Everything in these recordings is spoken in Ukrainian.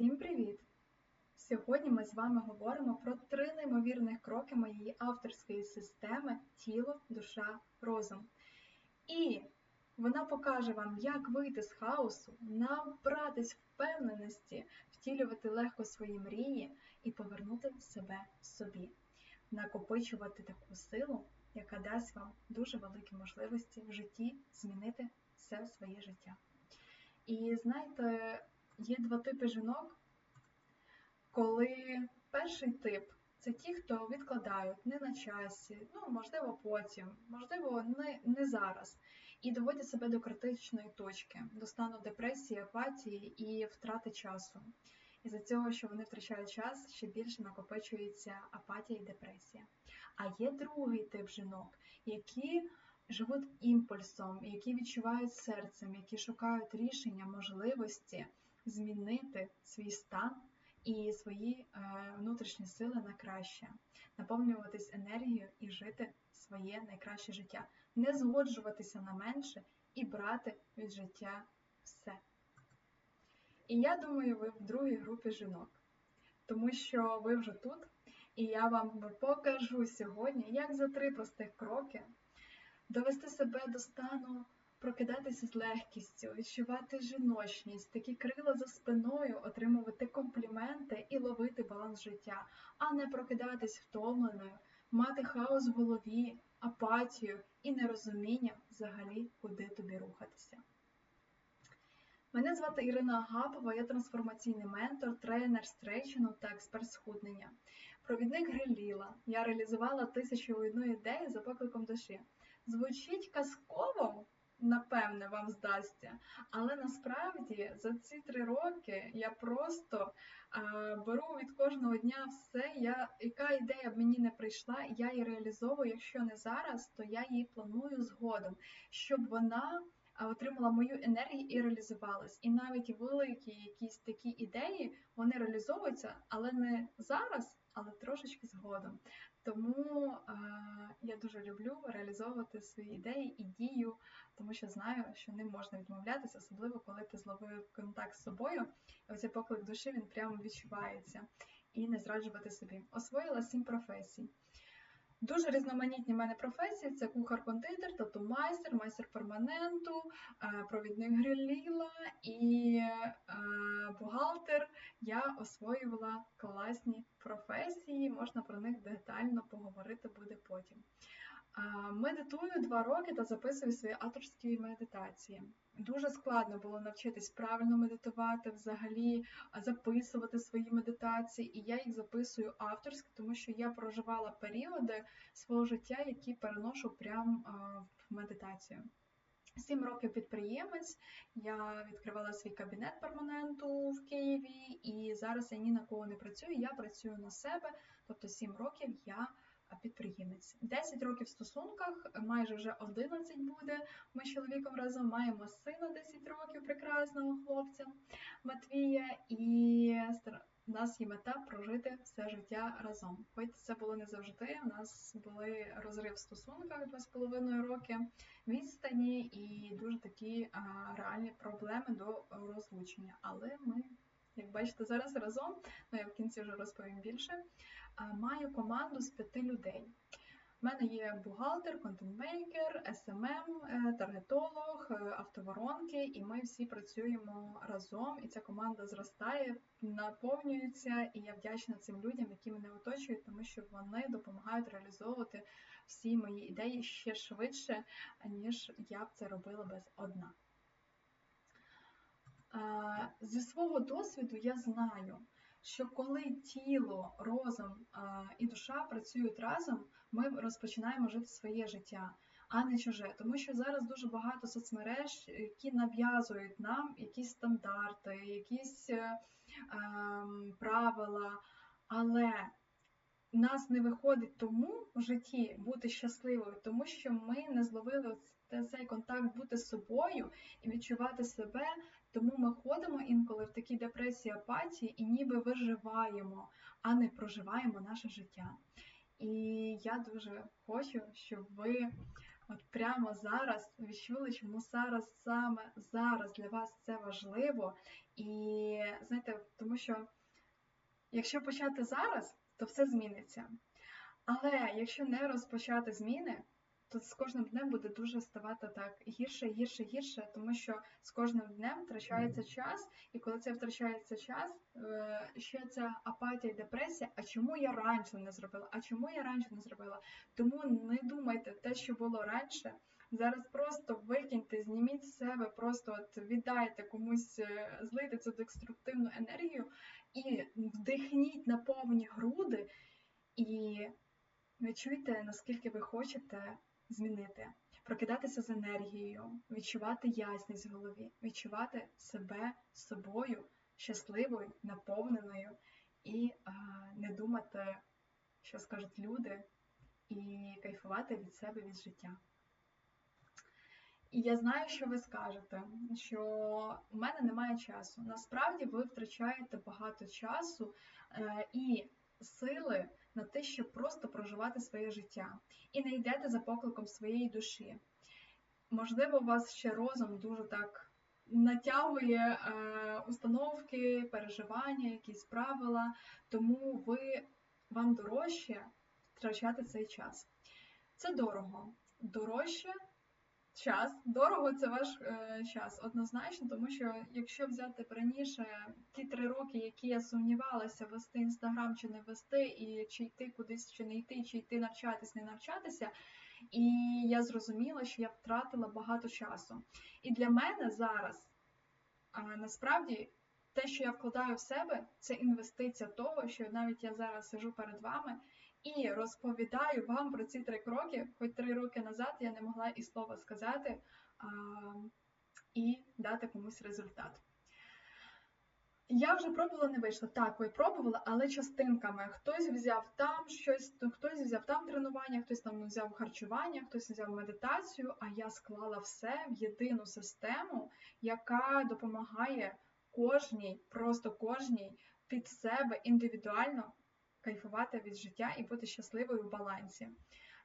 Всім привіт! Сьогодні ми з вами говоримо про три неймовірних кроки моєї авторської системи тіло, душа, розум. І вона покаже вам, як вийти з хаосу, набратись впевненості, втілювати легко свої мрії і повернути себе собі, накопичувати таку силу, яка дасть вам дуже великі можливості в житті змінити все своє життя. І знаєте, є два типи жінок, коли перший тип це ті, хто відкладають не на часі, ну можливо, потім, можливо, не, не зараз, і доводять себе до критичної точки, до стану депресії, апатії і втрати часу. І за цього, що вони втрачають час, ще більше накопичується апатія і депресія. А є другий тип жінок, які живуть імпульсом, які відчувають серцем, які шукають рішення, можливості змінити свій стан і свої е, внутрішні сили на краще, наповнюватись енергією і жити своє найкраще життя, не згоджуватися на менше і брати від життя все. І я думаю, ви в другій групі жінок, тому що ви вже тут, і я вам покажу сьогодні, як за три простих кроки довести себе до стану прокидатися з легкістю, відчувати жіночність, такі крила за спиною, отримувати компліменти і ловити баланс життя, а не прокидатись втомленою, мати хаос в голові, апатію і нерозуміння взагалі, куди тобі рухатися. Мене звати Ірина Агапова, я трансформаційний ментор, тренер стрейчингу та експерт схуднення. Провідник Гриліла. Я реалізувала тисячу одну ідеї за покликом душі. Звучить казково, напевне, вам здасться. Але насправді за ці три роки я просто а, беру від кожного дня все, я, яка ідея б мені не прийшла, я її реалізовую. Якщо не зараз, то я її планую згодом, щоб вона. Отримала мою енергію і реалізувалась. І навіть великі якісь такі ідеї вони реалізовуються, але не зараз, але трошечки згодом. Тому е, я дуже люблю реалізовувати свої ідеї і дію, тому що знаю, що ним можна відмовлятися, особливо коли ти зловив контакт з собою. І оцей поклик душі він прямо відчувається і не зраджувати собі. Освоїла сім професій. Дуже різноманітні в мене професії: це кухар-кондитер, тату-майстер, майстер перманенту, е, провідник гриліла і е, бухгалтер. Я освоювала класні професії, можна про них детально поговорити буде потім. Медитую два роки та записую свої авторські медитації. Дуже складно було навчитись правильно медитувати, взагалі записувати свої медитації, і я їх записую авторськи, тому що я проживала періоди свого життя, які переношу прямо в медитацію. Сім років підприємець, я відкривала свій кабінет перманенту в Києві, і зараз я ні на кого не працюю, я працюю на себе, тобто сім років я підприємець. 10 років в стосунках, майже вже 11 буде. Ми з чоловіком разом маємо сина 10 років, прекрасного хлопця Матвія, і у нас є мета прожити все життя разом. Хоч це було не завжди. У нас були розрив в стосунках 2,5 роки, відстані і дуже такі а, реальні проблеми до розлучення. Але ми, як бачите, зараз разом, ну я в кінці вже розповім більше маю команду з п'яти людей. У мене є бухгалтер, контентмейкер, СММ, е, таргетолог, е, автоворонки, і ми всі працюємо разом. І ця команда зростає, наповнюється. І я вдячна цим людям, які мене оточують, тому що вони допомагають реалізовувати всі мої ідеї ще швидше, ніж я б це робила без одна. Зі свого досвіду я знаю що коли тіло, розум і душа працюють разом, ми розпочинаємо жити своє життя, а не чуже. Тому що зараз дуже багато соцмереж, які нав'язують нам якісь стандарти, якісь е, ем, правила, але нас не виходить тому в житті бути щасливою, тому що ми не зловили цей контакт бути з собою і відчувати себе. Тому ми ходимо інколи в такій депресії апатії і ніби виживаємо, а не проживаємо наше життя. І я дуже хочу, щоб ви от прямо зараз відчули, чому зараз саме зараз для вас це важливо. І знаєте, тому що якщо почати зараз, то все зміниться. Але якщо не розпочати зміни, то з кожним днем буде дуже ставати так гірше, гірше, гірше, тому що з кожним днем втрачається час, і коли це втрачається час, е, ще ця апатія і депресія. А чому я раніше не зробила? А чому я раніше не зробила? Тому не думайте те, що було раніше. Зараз просто викиньте, зніміть з себе, просто от віддайте комусь, е, злийте цю деструктивну енергію і вдихніть на повні груди, і відчуйте, наскільки ви хочете змінити, прокидатися з енергією, відчувати ясність в голові, відчувати себе собою щасливою, наповненою і а, не думати, що скажуть люди, і кайфувати від себе від життя. І я знаю, що ви скажете, що у мене немає часу. Насправді ви втрачаєте багато часу е, і сили на те, щоб просто проживати своє життя, і не йдете за покликом своєї душі. Можливо, вас ще розум дуже так натягує е, установки, переживання, якісь правила, тому ви вам дорожче втрачати цей час. Це дорого. Дорожче час. Дорого це ваш е, час, однозначно, тому що якщо взяти раніше ті три роки, які я сумнівалася, вести інстаграм чи не вести, і чи йти кудись, чи не йти, чи йти навчатись, не навчатися. І я зрозуміла, що я втратила багато часу. І для мене зараз а, насправді те, що я вкладаю в себе, це інвестиція того, що навіть я зараз сижу перед вами і розповідаю вам про ці три кроки, хоч три роки назад я не могла і слова сказати а, і дати комусь результат. Я вже пробувала, не вийшло. Так, ви пробували, але частинками. Хтось взяв там щось, хтось взяв там тренування, хтось там взяв харчування, хтось взяв медитацію, а я склала все в єдину систему, яка допомагає кожній, просто кожній під себе індивідуально кайфувати від життя і бути щасливою в балансі.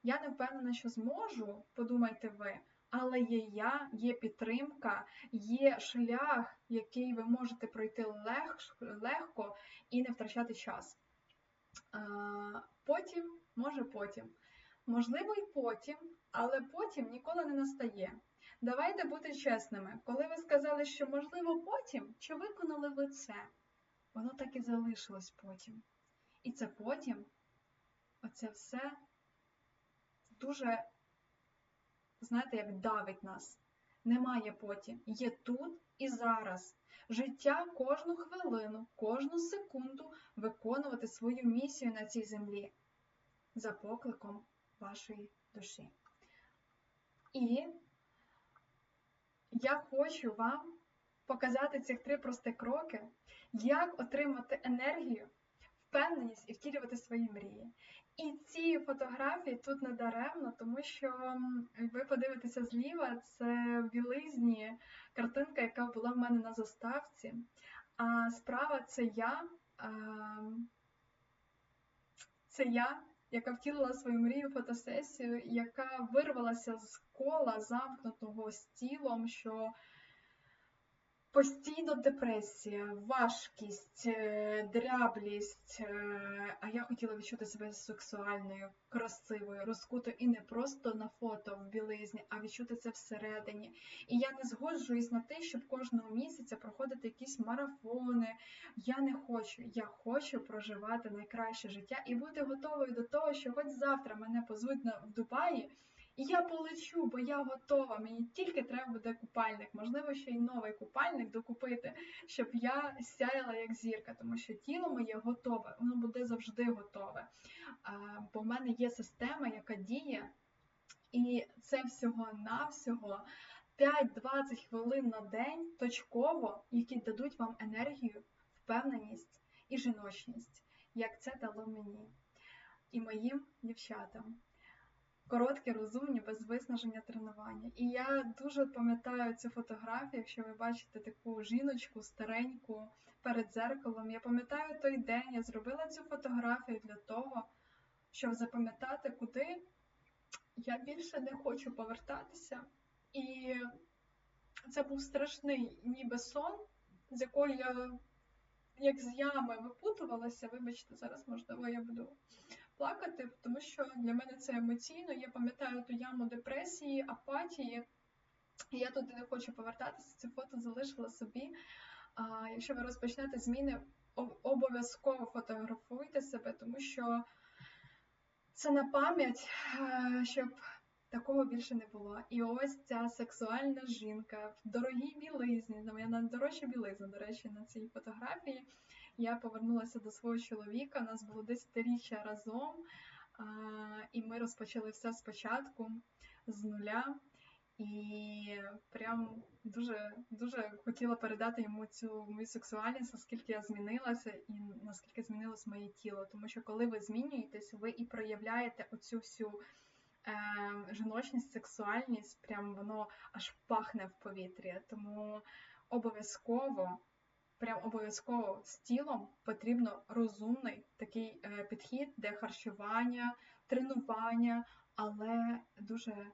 Я не впевнена, що зможу, подумайте ви, але є я, є підтримка, є шлях, який ви можете пройти лег, легко і не втрачати час. Потім, може потім. Можливо, і потім, але потім ніколи не настає. Давайте бути чесними. Коли ви сказали, що можливо потім, чи виконали ви це? Воно так і залишилось потім. І це потім, оце все дуже, знаєте, як давить нас. Немає потім. Є тут і зараз. Життя кожну хвилину, кожну секунду виконувати свою місію на цій землі за покликом вашої душі. І я хочу вам показати ці три прості кроки, як отримати енергію впевненість і втілювати свої мрії. І ці фотографії тут не даремно, тому що ви подивитеся зліва, це білизні картинка, яка була в мене на заставці. А справа це я, це я, яка втілила свою мрію фотосесію, яка вирвалася з кола замкнутого з тілом, що Постійно депресія, важкість, е, дряблість, е, а я хотіла відчути себе сексуальною, красивою, розкутою і не просто на фото в білизні, а відчути це всередині. І я не згоджуюсь на те, щоб кожного місяця проходити якісь марафони. Я не хочу. Я хочу проживати найкраще життя і бути готовою до того, що хоч завтра мене позвуть в Дубаї. І я полечу, бо я готова. Мені тільки треба буде купальник, можливо, ще й новий купальник докупити, щоб я сяяла як зірка, тому що тіло моє готове, воно буде завжди готове. Бо в мене є система, яка діє, і це всього-навсього 5-20 хвилин на день точково, які дадуть вам енергію, впевненість і жіночність, як це дало мені і моїм дівчатам короткі, розумні, без виснаження тренування. І я дуже пам'ятаю цю фотографію, якщо ви бачите таку жіночку стареньку перед дзеркалом. Я пам'ятаю той день, я зробила цю фотографію для того, щоб запам'ятати, куди я більше не хочу повертатися. І це був страшний ніби сон, з якої я як з ями випутувалася. Вибачте, зараз можливо я буду плакати, тому що для мене це емоційно. Я пам'ятаю ту яму депресії, апатії. І я туди не хочу повертатися. Це фото залишила собі. А Якщо ви розпочнете зміни, обов'язково фотографуйте себе, тому що це на пам'ять, е, щоб такого більше не було. І ось ця сексуальна жінка в дорогій білизні, моя найдорожча білизна, до речі, на цій фотографії. Я повернулася до свого чоловіка, у нас було десятиріччя разом, і ми розпочали все спочатку з нуля. І прям дуже дуже хотіла передати йому цю мою сексуальність, наскільки я змінилася, і наскільки змінилось моє тіло. Тому що коли ви змінюєтесь, ви і проявляєте оцю всю е, жіночність, сексуальність, прям воно аж пахне в повітрі. Тому обов'язково, прям обов'язково з тілом потрібно розумний такий е, підхід, де харчування, тренування, але дуже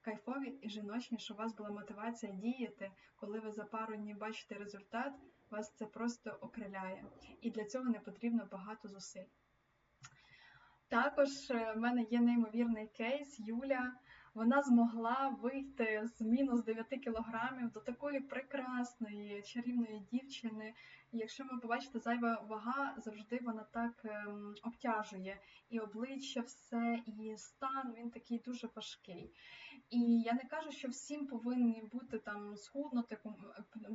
кайфові і жіночні, щоб у вас була мотивація діяти, коли ви за пару днів бачите результат, вас це просто окриляє. І для цього не потрібно багато зусиль. Також е, в мене є неймовірний кейс Юля. Вона змогла вийти з мінус 9 кілограмів до такої прекрасної чарівної дівчини. І якщо ви побачите, зайва вага завжди вона так ем, обтяжує і обличчя, все, і стан він такий дуже важкий. І я не кажу, що всім повинні бути там схуднути,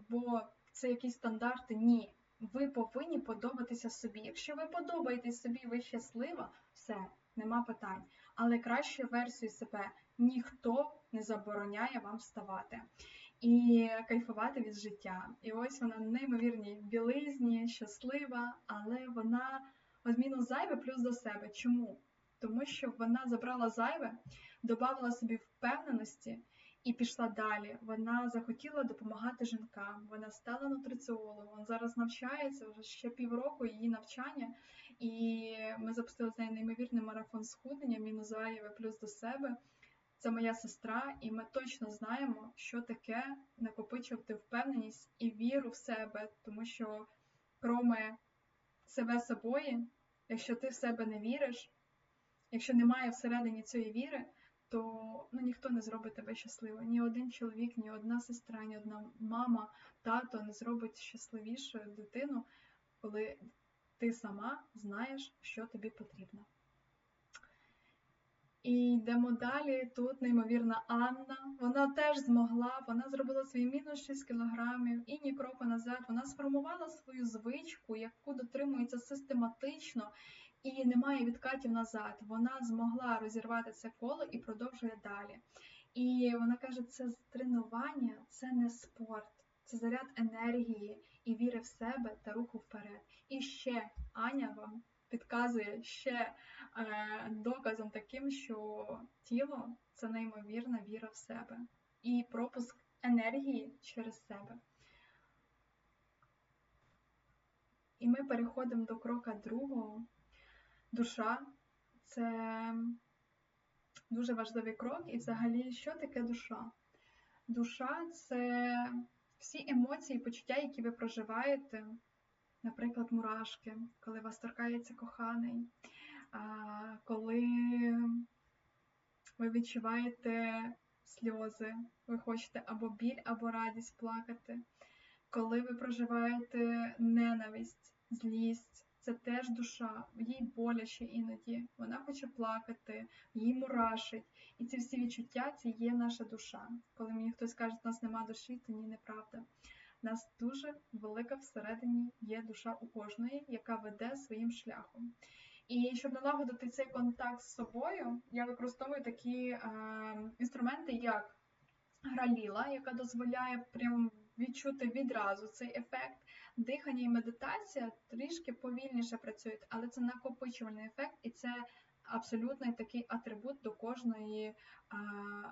бо це якісь стандарти. Ні. Ви повинні подобатися собі. Якщо ви подобаєтесь собі, ви щаслива, все, нема питань. Але кращу версію себе ніхто не забороняє вам вставати і кайфувати від життя. І ось вона неймовірній білизні, щаслива, але вона одміну зайве плюс до себе. Чому? Тому що вона забрала зайве, додала собі впевненості і пішла далі. Вона захотіла допомагати жінкам. Вона стала нутриціологом. Зараз навчається вже ще півроку її навчання, і ми запустили з нею неймовірний марафон схуднення, мінус плюс до себе. Це моя сестра, і ми точно знаємо, що таке накопичувати впевненість і віру в себе, тому що кроме себе собою, якщо ти в себе не віриш, якщо немає всередині цієї віри, то ну, ніхто не зробить тебе щасливим. Ні один чоловік, ні одна сестра, ні одна мама, тато не зробить щасливішою дитину, коли ти сама знаєш, що тобі потрібно. І йдемо далі. Тут неймовірна Анна. Вона теж змогла, вона зробила свій мінус 6 кілограмів і ні кроку назад. Вона сформувала свою звичку, яку дотримується систематично і немає відкатів назад. Вона змогла розірвати це коло і продовжує далі. І вона каже: це тренування, це не спорт, це заряд енергії і віри в себе та руху вперед. І ще Аня вам підказує ще е, доказом таким, що тіло це неймовірна віра в себе і пропуск енергії через себе. І ми переходимо до крока другого. Душа це дуже важливий крок. І взагалі, що таке душа? Душа це всі емоції, почуття, які ви проживаєте наприклад, мурашки, коли вас торкається коханий, коли ви відчуваєте сльози, ви хочете або біль, або радість плакати, коли ви проживаєте ненависть, злість. Це теж душа, їй боляче іноді, вона хоче плакати, їй мурашить. І ці всі відчуття це є наша душа. Коли мені хтось каже, що у нас нема душі, то ні, неправда У нас дуже велика всередині є душа у кожної, яка веде своїм шляхом. І щоб налагодити цей контакт з собою, я використовую такі е, інструменти, як граліла, яка дозволяє прям відчути відразу цей ефект. Дихання і медитація трішки повільніше працюють, але це накопичувальний ефект, і це абсолютний такий атрибут до кожної,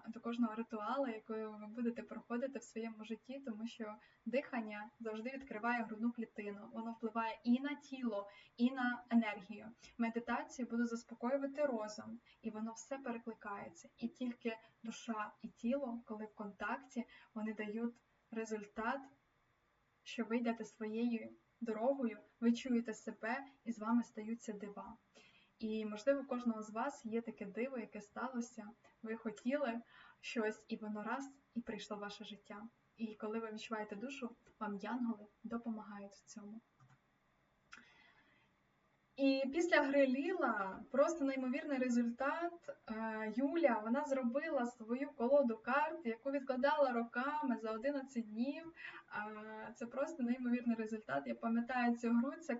до кожного ритуалу, який ви будете проходити в своєму житті, тому що дихання завжди відкриває грудну клітину. Воно впливає і на тіло, і на енергію. Медитація буде заспокоювати розум, і воно все перекликається. І тільки душа і тіло, коли в контакті, вони дають результат, що ви йдете своєю дорогою, ви чуєте себе і з вами стаються дива. І, можливо, кожного з вас є таке диво, яке сталося. Ви хотіли щось, і воно раз і прийшло в ваше життя. І коли ви відчуваєте душу, вам янголи допомагають в цьому. І після гри Ліла просто неймовірний результат. Е, Юля вона зробила свою колоду карт, яку відкладала роками за 11 днів. Це просто неймовірний результат. Я пам'ятаю цю гру. Ця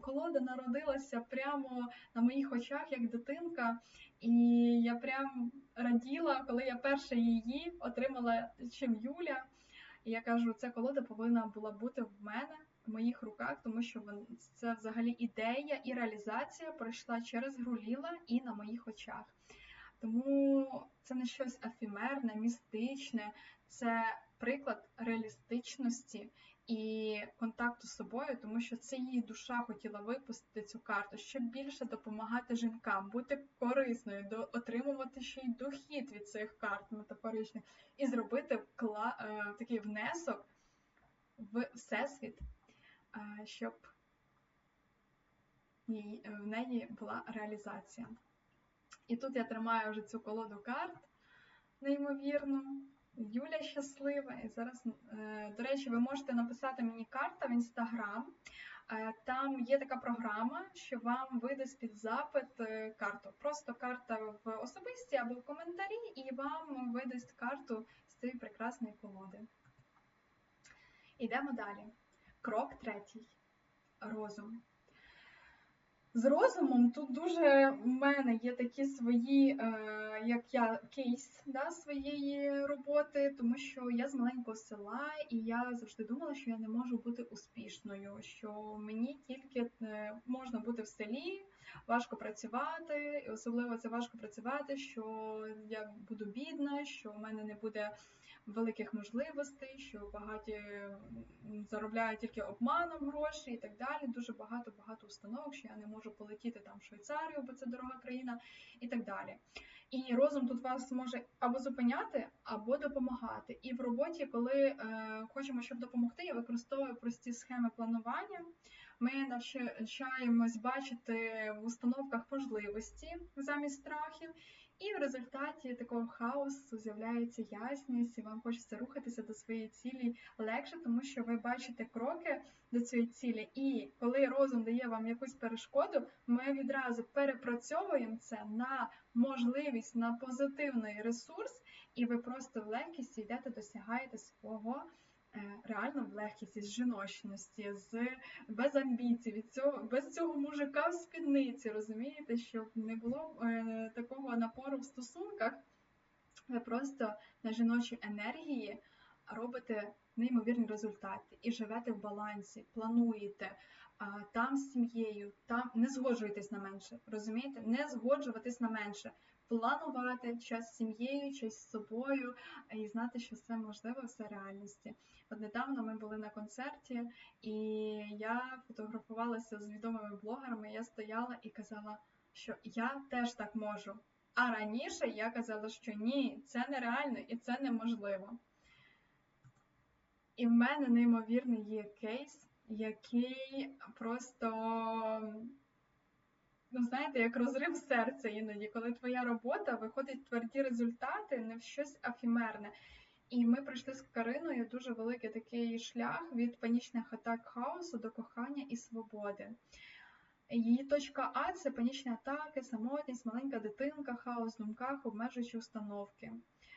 колода народилася прямо на моїх очах як дитинка. І я прям раділа, коли я перша її отримала чим Юля. І я кажу, ця колода повинна була бути в мене моїх руках, тому що це взагалі ідея і реалізація пройшла через Груліла і на моїх очах. Тому це не щось афімерне, містичне, це приклад реалістичності і контакту з собою, тому що це її душа хотіла випустити цю карту, щоб більше допомагати жінкам, бути корисною, отримувати ще й дохід від цих карт метафоричних, і зробити. Е, такий внесок в всесвіт щоб в неї була реалізація. І тут я тримаю вже цю колоду карт, неймовірно. Юля щаслива. І зараз, е, до речі, ви можете написати мені карта в інстаграм. Е, там є така програма, що вам видасть під запит е, карту. Просто карта в особисті або в коментарі, і вам видасть карту з цієї прекрасної колоди. Ідемо далі. Крок третій розум. З розумом тут дуже в мене є такі свої, е, як я кейс да, своєї роботи, тому що я з маленького села і я завжди думала, що я не можу бути успішною, що мені тільки е, можна бути в селі, важко працювати, і особливо це важко працювати, що я буду бідна, що в мене не буде великих можливостей, що багаті заробляють тільки обманом гроші і так далі. Дуже багато-багато установок, що я не можу полетіти там в Швейцарію, бо це дорога країна, і так далі. І розум тут вас може або зупиняти, або допомагати. І в роботі, коли е, хочемо, щоб допомогти, я використовую прості схеми планування. Ми навчаємось бачити в установках можливості замість страхів. І в результаті такого хаосу з'являється ясність, і вам хочеться рухатися до своєї цілі легше, тому що ви бачите кроки до цієї цілі. І коли розум дає вам якусь перешкоду, ми відразу перепрацьовуємо це на можливість, на позитивний ресурс, і ви просто в легкості йдете, досягаєте свого. Е, реально в легкість, з жіночності, з без амбіцій, від цього без цього мужика в спідниці, розумієте, щоб не було е, такого напору в стосунках. Ви просто на жіночій енергії робите неймовірні результати і живете в балансі, плануєте а, там з сім'єю, там не згоджуєтесь на менше. Розумієте? Не згоджуватись на менше планувати час з сім'єю, час з собою і знати, що все можливо, все реальності. От недавно ми були на концерті, і я фотографувалася з відомими блогерами. Я стояла і казала, що я теж так можу. А раніше я казала, що ні, це нереально і це неможливо. І в мене неймовірний є кейс, який просто ну знаєте, як розрив серця іноді, коли твоя робота виходить тверді результати, не в щось афімерне. І ми пройшли з Кариною дуже великий такий шлях від панічних атак хаосу до кохання і свободи. Її точка А це панічні атаки, самотність, маленька дитинка, хаос в думках, обмежуючі установки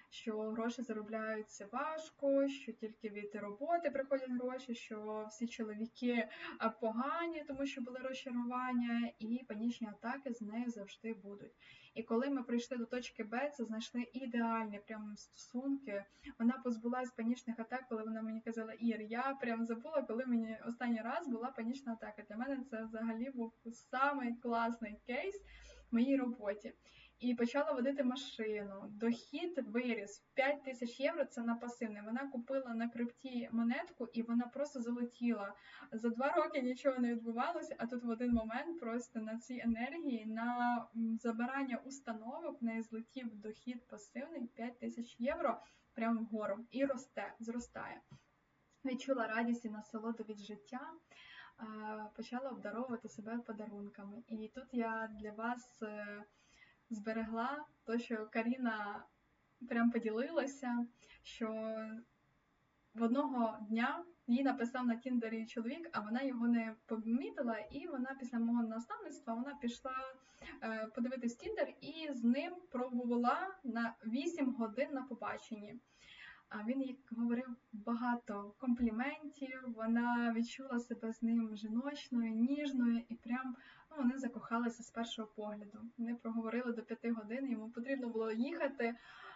що гроші заробляються важко, що тільки від роботи приходять гроші, що всі чоловіки погані, тому що були розчарування, і панічні атаки з нею завжди будуть. І коли ми прийшли до точки Б, це знайшли ідеальні прямо стосунки. Вона позбулась панічних атак, коли вона мені казала, Ір, я прям забула, коли мені останній раз була панічна атака. Для мене це взагалі був самий класний кейс. моїй роботі. І почала водити машину. Дохід виріс 5 тисяч євро. Це на пасивне. Вона купила на крипті монетку, і вона просто залетіла. За два роки нічого не відбувалося. А тут в один момент просто на цій енергії на забирання установок в неї злетів дохід пасивний 5 тисяч євро прямо вгору і росте, зростає. Відчула радість і насолоду від життя. Почала обдаровувати себе подарунками. І тут я для вас е, зберегла то, що Каріна прям поділилася, що в одного дня їй написав на Тіндері чоловік, а вона його не помітила, і вона після мого наставництва вона пішла е, подивитись Тіндер і з ним пробувала на 8 годин на побаченні. А він їй говорив багато компліментів, вона відчула себе з ним жіночною, ніжною, і прям ну, вони закохалися з першого погляду. Вони проговорили до п'яти годин, йому потрібно було їхати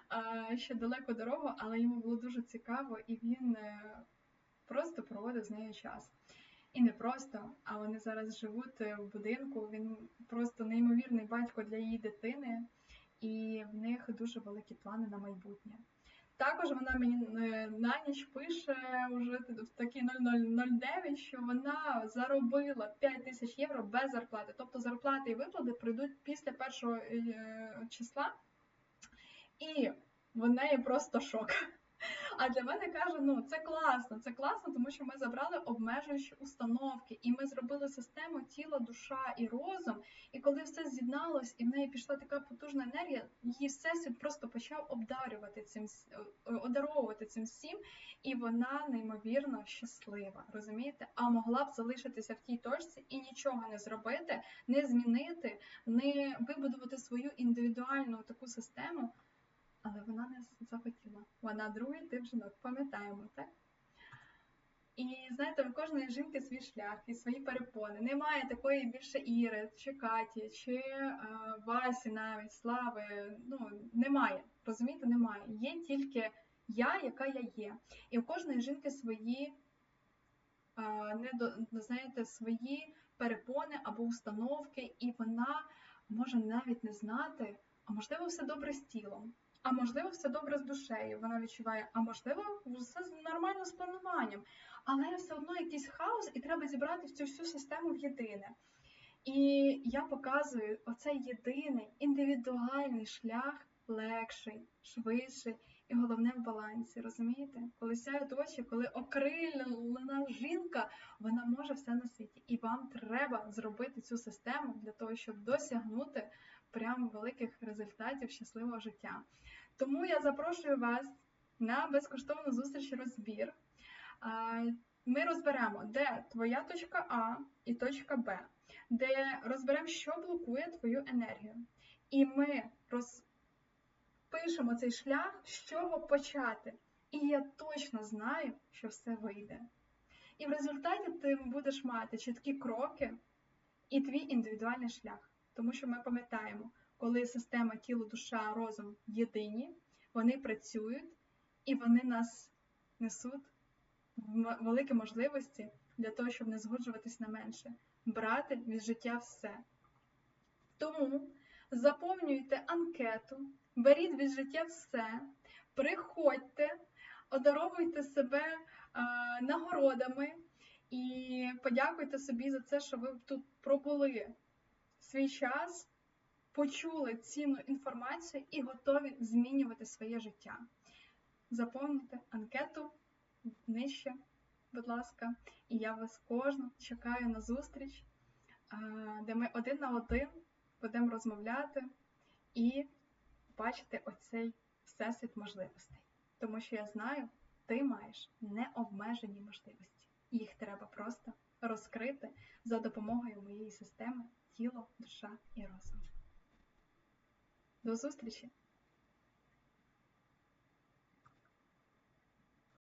а, ще далеко дорогу, але йому було дуже цікаво, і він е, просто проводив з нею час. І не просто, а вони зараз живуть в будинку. Він просто неймовірний батько для її дитини, і в них дуже великі плани на майбутнє. Також вона мені е, на ніч пише вже в такий 0009, що вона заробила 5 тисяч євро без зарплати. Тобто зарплати і виплати прийдуть після першого е, числа, і в неї просто шок. А для мене каже, ну це класно, це класно, тому що ми забрали обмежуючі установки, і ми зробили систему тіла, душа і розум. І коли все з'єдналось, і в неї пішла така потужна енергія, її всесвіт просто почав обдарювати цим е, одаровувати цим всім, і вона неймовірно щаслива. Розумієте? А могла б залишитися в тій точці і нічого не зробити, не змінити, не вибудувати свою індивідуальну таку систему але вона не захотіла. Вона другий тип жінок, пам'ятаємо, так? І знаєте, у кожної жінки свій шлях і свої перепони. Немає такої більше Іри, чи Каті, чи е, Васі навіть, Слави. Ну, немає. Розумієте, немає. Є тільки я, яка я є. І у кожної жінки свої, е, не до, знаєте, свої перепони або установки, і вона може навіть не знати, а можливо, все добре з тілом. А можливо, все добре з душею. Вона відчуває, а можливо, все нормально з плануванням. Але все одно якийсь хаос, і треба зібрати цю всю систему в єдине. І я показую оцей єдиний індивідуальний шлях легший, швидший і головне в балансі. Розумієте? Коли сяють очі, коли окрилена жінка, вона може все на світі. І вам треба зробити цю систему для того, щоб досягнути прям великих результатів щасливого життя. Тому я запрошую вас на безкоштовну зустріч розбір. Ми розберемо, де твоя точка А і точка Б, де розберемо, що блокує твою енергію. І ми розпишемо цей шлях, з чого почати. І я точно знаю, що все вийде. І в результаті ти будеш мати чіткі кроки і твій індивідуальний шлях. Тому що ми пам'ятаємо, коли система тіло, душа, розум єдині, вони працюють і вони нас несуть великі можливості для того, щоб не згоджуватись на менше, брати від життя все. Тому заповнюйте анкету, беріть від життя все, приходьте, одаровуйте себе а, нагородами і подякуйте собі за це, що ви тут пробули свій час, почули цінну інформацію і готові змінювати своє життя. Заповнюйте анкету нижче, будь ласка, і я вас кожну чекаю на зустріч, де ми один на один будемо розмовляти і бачити оцей всесвіт можливостей. Тому що я знаю, ти маєш необмежені можливості. Їх треба просто розкрити за допомогою моєї системи тіло, душа і розум. До зустрічі!